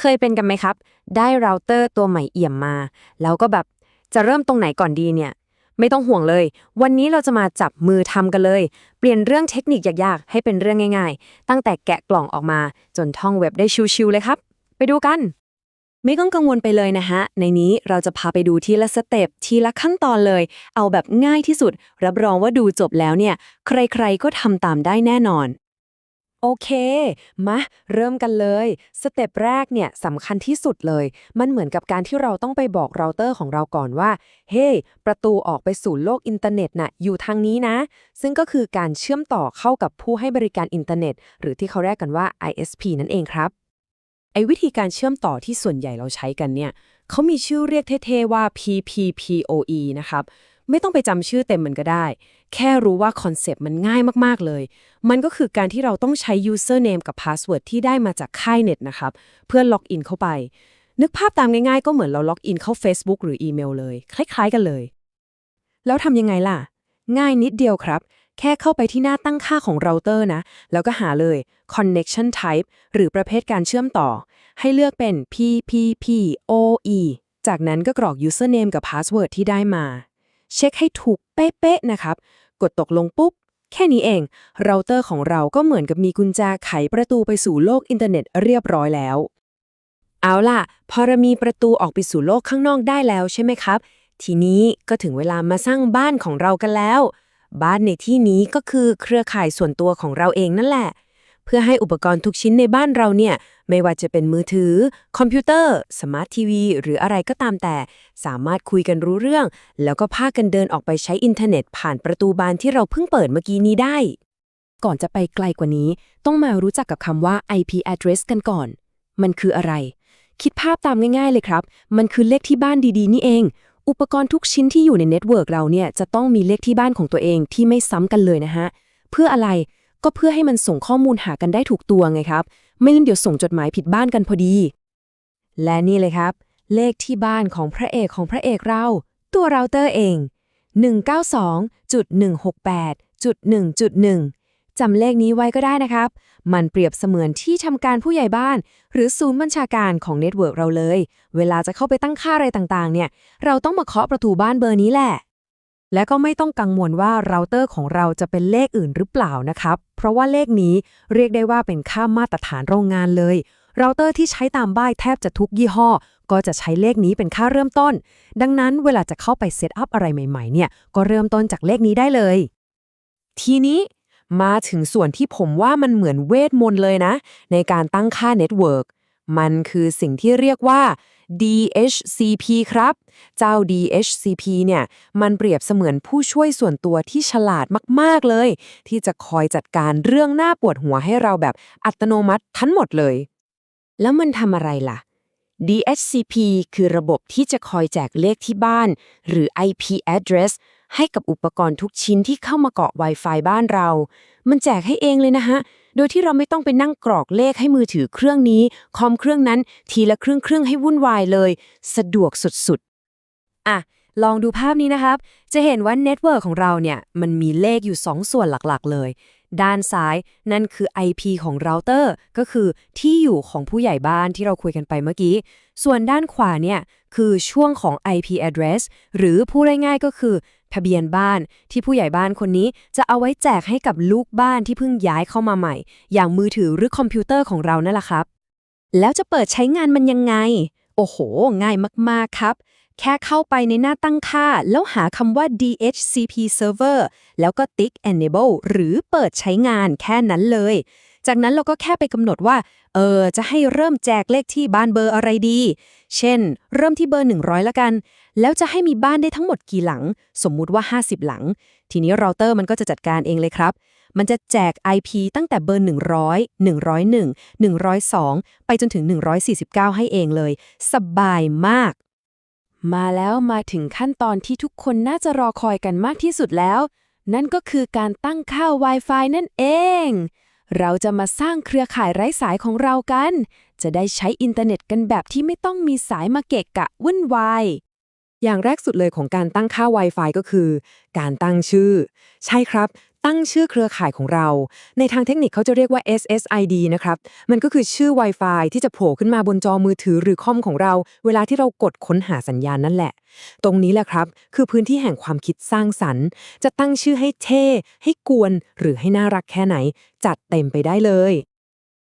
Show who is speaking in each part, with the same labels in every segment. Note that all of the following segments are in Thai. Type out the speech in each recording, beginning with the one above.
Speaker 1: เคยเป็นกันไหมครับ ได้เราเตอร์ตัวใหม่เอี่ยมมา แล้วก็แบบจะเริ่มตรงไหนก่อนดีเนี่ย ไม่ต้องห่วงเลย วันนี้เราจะมาจับมือทำกันเลย เปลี่ยนเรื่องเทคนิคยากๆ ให้เป็นเรื่องง่าย ๆ ตั้งแต่แกะกล่องออกมาจนท่องเว็บได้ชิวๆเลยครับ ไปดูกัน ไม่ต้องกังวลไปเลยนะฮะ ในนี้เราจะพาไปดูทีละสเต็ปทีละขั้นตอนเลย เอาแบบง่ายที่สุด รับรองว่าดูจบแล้วเนี่ย ใครๆก็ทำตามได้แน่นอน โอเค มา เริ่มกันเลย สเต็ปแรกเนี่ยสำคัญที่สุดเลย มันเหมือนกับการที่เราต้องไปบอกเราเตอร์ของเราก่อนว่า เฮ้ประตูออกไปสู่โลกอินเทอร์เน็ตน่ะอยู่ทางนี้นะ ซึ่งก็คือการเชื่อมต่อเข้ากับผู้ให้บริการอินเทอร์เน็ต หรือที่เขาเรียกกันว่า ISP นั่นเองครับ ไอ้วิธีการเชื่อมต่อที่ส่วนใหญ่เราใช้กันเนี่ยเขามีชื่อเรียกเท่ๆว่า PPPoE นะครับ ไม่ต้องไปจำชื่อเต็มมันก็ได้ แค่รู้ว่าคอนเซปต์มันง่ายมากๆเลย มันก็คือการที่เราต้องใช้ username กับ password ที่ได้มาจากค่ายเน็ตนะครับ เพื่อล็อกอินเข้าไป นึกภาพตามง่ายๆ ก็เหมือนเราล็อกอินเข้า Facebook หรืออีเมลเลย คล้ายๆกันเลย แล้วทำยังไงล่ะ ง่ายนิดเดียวครับ แค่เข้าไปที่หน้าตั้งค่าของเราเตอร์นะ แล้วก็หาเลย connection type หรือประเภทการเชื่อมต่อ ให้เลือกเป็น PPPoE จากนั้นก็กรอก username กับ password ที่ได้มา เช็คให้ถูกเป๊ะๆนะครับ กดตกลงปุ๊บ แค่นี้เอง เราเตอร์ของเราก็เหมือนกับมีกุญแจไขประตูไปสู่โลกอินเทอร์เน็ตเรียบร้อยแล้ว เอาล่ะ พอเรามีประตูออกไปสู่โลกข้างนอกได้แล้วใช่ไหมครับ ทีนี้ก็ถึงเวลามาสร้างบ้านของเรากันแล้ว บ้านในที่นี้ก็คือเครือข่ายส่วนตัวของเราเองนั่นแหละ เพื่อให้อุปกรณ์ทุกชิ้นในบ้านเราเนี่ย ไม่ว่าจะเป็นมือถือ คอมพิวเตอร์ สมาร์ททีวี หรืออะไรก็ตามแต่ สามารถคุยกันรู้เรื่อง แล้วก็พากันเดินออกไปใช้อินเทอร์เน็ต ผ่านประตูบานที่เราเพิ่งเปิดเมื่อกี้นี้ได้ ก่อนจะไปไกลกว่านี้ ต้องมารู้จักกับคำว่า IP address กันก่อน มันคืออะไร คิดภาพตามง่ายๆเลยครับ มันคือเลขที่บ้านดีๆ นี่เองอุปกรณ์ทุกชิ้นที่อยู่ในเน็ตเวิร์กเราเนี่ยจะต้องมีเลขที่บ้านของตัวเองที่ไม่ซ้ำกันเลยนะฮะ เพื่ออะไร ก็เพื่อให้มันส่งข้อมูลหากันได้ถูกตัวไงครับ ไม่งั้นเดี๋ยวส่งจดหมายผิดบ้านกันพอดี และนี่เลยครับ เลขที่บ้านของพระเอกของพระเอกเรา ตัวเราเตอร์เอง 192.168.1.1จำเลขนี้ไว้ก็ได้นะครับ มันเปรียบเสมือนที่ทำการผู้ใหญ่บ้าน หรือศูนย์บัญชาการของเน็ตเวิร์กเราเลย เวลาจะเข้าไปตั้งค่าอะไรต่างๆ เนี่ย เราต้องมาเคาะประตูบ้านเบอร์นี้แหละ และก็ไม่ต้องกังวลว่าเราเตอร์ของเราจะเป็นเลขอื่นหรือเปล่านะครับ เพราะว่าเลขนี้เรียกได้ว่าเป็นค่ามาตรฐานโรงงานเลย เราเตอร์ที่ใช้ตามบ้านแทบจะทุกยี่ห้อ ก็จะใช้เลขนี้เป็นค่าเริ่มต้น ดังนั้นเวลาจะเข้าไปเซตอัพอะไรใหม่ๆ เนี่ย ก็เริ่มต้นจากเลขนี้ได้เลย ทีนี้มาถึงส่วนที่ผมว่ามันเหมือนเวทมนต์เลยนะ ในการตั้งค่าเน็ตเวิร์ก มันคือสิ่งที่เรียกว่า DHCP ครับ เจ้า DHCP เนี่ย มันเปรียบเสมือนผู้ช่วยส่วนตัวที่ฉลาดมาก ๆ เลย ที่จะคอยจัดการเรื่องหน้าปวดหัวให้เราแบบอัตโนมัติทั้งหมดเลย แล้วมันทำอะไรล่ะ DHCP คือระบบที่จะคอยแจกเลขที่บ้าน หรือ IP address ให้กับอุปกรณ์ทุกชิ้นที่เข้ามาเกาะ Wi-Fi บ้านเรา มันแจกให้เองเลยนะฮะ โดยที่เราไม่ต้องไปนั่งกรอกเลขให้มือถือเครื่องนี้ คอมเครื่องนั้นทีละเครื่องเครื่องให้วุ่นวายเลย สะดวกสุดๆ อะ ลองดูภาพนี้นะครับ จะเห็นว่าเน็ตเวิร์กของเราเนี่ย มันมีเลขอยู่ 2 ส่วนหลักๆ เลย ด้านซ้ายนั่นคือ IP ของเราเตอร์ ก็คือที่อยู่ของผู้ใหญ่บ้านที่เราคุยกันไปเมื่อกี้ ส่วนด้านขวาเนี่ยคือช่วงของ IP address หรือพูดง่ายๆก็คือ ทะเบียนบ้านที่ผู้ใหญ่บ้านคนนี้จะเอาไว้แจกให้กับลูกบ้านที่เพิ่งย้ายเข้ามาใหม่ อย่างมือถือหรือคอมพิวเตอร์ของเรานั่นแหละครับ แล้วจะเปิดใช้งานมันยังไง โอ้โห ง่ายมากๆครับ แค่เข้าไปในหน้าตั้งค่า แล้วหาคำว่า DHCP server แล้วก็ติ๊ก enable หรือเปิดใช้งานแค่นั้นเลย จากนั้นเราก็แค่ไปกำหนดว่า เออ จะให้เริ่มแจกเลขที่บ้านเบอร์อะไรดี เช่น เริ่มที่เบอร์ 100 ละกัน แล้วจะให้มีบ้านได้ทั้งหมดกี่หลัง สมมุติว่า 50 หลัง ทีนี้เราเตอร์มันก็จะจัดการเองเลยครับ มันจะแจก IP ตั้งแต่เบอร์ 100 101 102 ไปจนถึง 149 ให้เองเลย สบายมาก มาแล้วมาถึงขั้นตอนที่ทุกคนน่าจะรอคอยกันมากที่สุดแล้ว นั่นก็คือการตั้งค่า Wi-Fi นั่นเอง เราจะมาสร้างเครือข่ายไร้สายของเรากัน จะได้ใช้อินเทอร์เน็ตกันแบบที่ไม่ต้องมีสายมาเกะกะวุ่นวาย อย่างแรกสุดเลยของการตั้งค่า Wi-Fi ก็คือ การตั้งชื่อ ใช่ครับ ตั้งชื่อเครือข่ายของเรา ในทางเทคนิคเขาจะเรียกว่า SSID นะครับ มันก็คือชื่อ Wi-Fi ที่จะโผล่ขึ้นมาบนจอมือถือหรือคอมของเรา เวลาที่เรากดค้นหาสัญญาณนั่นแหละ ตรงนี้แหละครับ คือพื้นที่แห่งความคิดสร้างสรรค์ จะตั้งชื่อให้เท่ ให้กวน หรือให้น่ารักแค่ไหน จัดเต็มไปได้เลย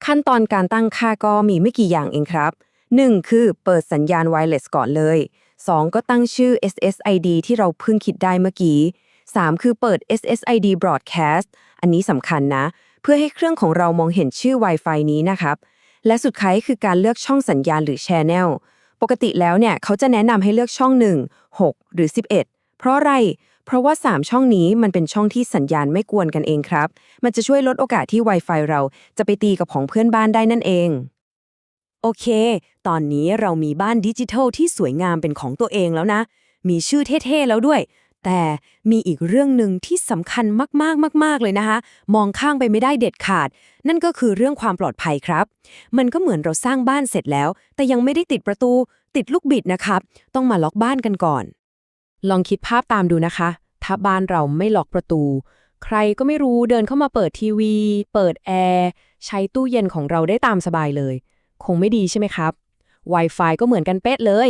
Speaker 1: ขั้นตอนการตั้งค่าก็มีไม่กี่อย่างเองครับ 1. คือเปิดสัญญาณไวเลสก่อนเลย 2. ก็ตั้งชื่อ SSID ที่เราเพิ่งคิดได้เมื่อกี้ 3. คือเปิด SSID broadcast อันนี้สำคัญนะ เพื่อให้เครื่องของเรามองเห็นชื่อ Wi-Fi นี้นะครับ และสุดท้ายคือการเลือกช่องสัญญาณหรือ Channel ปกติแล้วเนี่ยเขาจะแนะนำให้เลือกช่อง 1 6 หรือ 11 เพราะอะไร เพราะว่า 3 ช่องนี้มันเป็นช่องที่สัญญาณไม่กวนกันเองครับ มันจะช่วยลดโอกาสที่ Wi-Fi เราจะไปตีกับของเพื่อนบ้านได้นั่นเอง โอเค ตอนนี้เรามีบ้านดิจิทัลที่สวยงามเป็นของตัวเองแล้วนะ มีชื่อเท่ๆแล้วด้วย แต่มีอีกเรื่องหนึ่งที่สำคัญมากๆมาก ๆ เลยนะคะ มองข้างไปไม่ได้เด็ดขาด นั่นก็คือเรื่องความปลอดภัยครับ มันก็เหมือนเราสร้างบ้านเสร็จแล้ว แต่ยังไม่ได้ติดประตูติดลูกบิดนะครับ ต้องมาล็อกบ้านกันก่อน ลองคิดภาพตามดูนะคะ ถ้าบ้านเราไม่ล็อกประตู ใครก็ไม่รู้เดินเข้ามาเปิดทีวี เปิดแอร์ใช้ตู้เย็นของเราได้ตามสบายเลย คงไม่ดีใช่ไหมครับ Wi-Fi ก็เหมือนกันเป๊ะเลย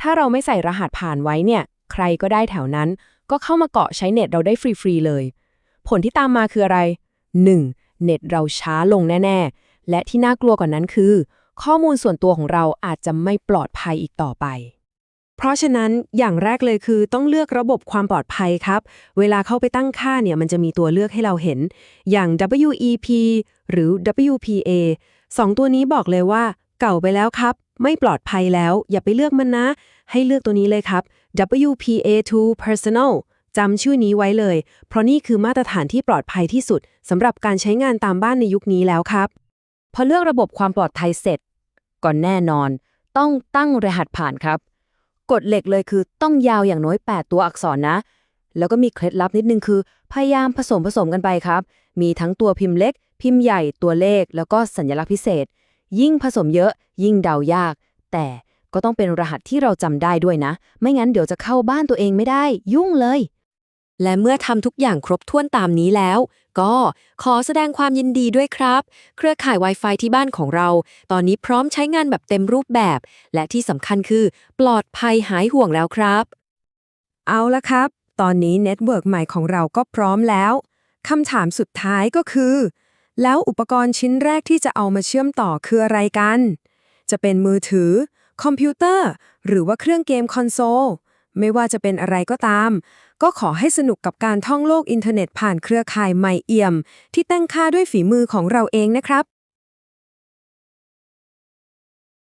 Speaker 1: ถ้าเราไม่ใส่รหัสผ่านไว้เนี่ย ใครก็ได้แถวนั้น ก็เข้ามาเกาะใช้เน็ตเราได้ฟรีๆเลย ผลที่ตามมาคืออะไร 1. เน็ตเราช้าลงแน่ ๆ และที่น่ากลัวกว่านั้นคือ ข้อมูลส่วนตัวของเราอาจจะไม่ปลอดภัยอีกต่อไป เพราะฉะนั้นอย่างแรกเลยคือต้องเลือกระบบความปลอดภัยครับ เวลาเข้าไปตั้งค่าเนี่ยมันจะมีตัวเลือกให้เราเห็น อย่าง WEP หรือ WPA สองตัวนี้บอกเลยว่า เก่าไปแล้วครับ ไม่ปลอดภัยแล้ว อย่าไปเลือกมันนะ ให้เลือกตัวนี้เลยครับ WPA2 Personal จำชื่อนี้ไว้เลย เพราะนี่คือมาตรฐานที่ปลอดภัยที่สุดสำหรับการใช้งานตามบ้านในยุคนี้แล้วครับ พอเลือกระบบความปลอดภัยเสร็จ ก่อนแน่นอน ต้องตั้งรหัสผ่านครับ กฎเหล็กเลยคือต้องยาวอย่างน้อย 8 ตัวอักษรนะ แล้วก็มีเคล็ดลับนิดนึงคือ พยายามผสมผสมกันไปครับ มีทั้งตัวพิมพ์เล็ก พิมพ์ใหญ่ตัวเลข แล้วก็สัญลักษณ์พิเศษ ยิ่งผสมเยอะ ยิ่งเดายาก แต่ก็ต้องเป็นรหัสที่เราจำได้ด้วยนะ ไม่งั้นเดี๋ยวจะเข้าบ้านตัวเองไม่ได้ ยุ่งเลย และเมื่อทำทุกอย่างครบถ้วนตามนี้แล้ว ก็ขอแสดงความยินดีด้วยครับ เครือข่าย Wi-Fi ที่บ้านของเรา ตอนนี้พร้อมใช้งานแบบเต็มรูปแบบ และที่สำคัญคือ ปลอดภัยหายห่วงแล้วครับ เอาละครับ ตอนนี้เน็ตเวิร์กใหม่ของเราก็พร้อมแล้วคำถามสุดท้ายก็คือ แล้วอุปกรณ์ชิ้นแรกที่จะเอามาเชื่อมต่อคืออะไรกัน จะเป็นมือถือ คอมพิวเตอร์ หรือว่าเครื่องเกมคอนโซล ไม่ว่าจะเป็นอะไรก็ตาม ก็ขอให้สนุกกับการท่องโลกอินเทอร์เน็ตผ่านเครือข่ายใหม่เอี่ยม ที่ตั้งค่าด้วยฝีมือของเราเองนะครับ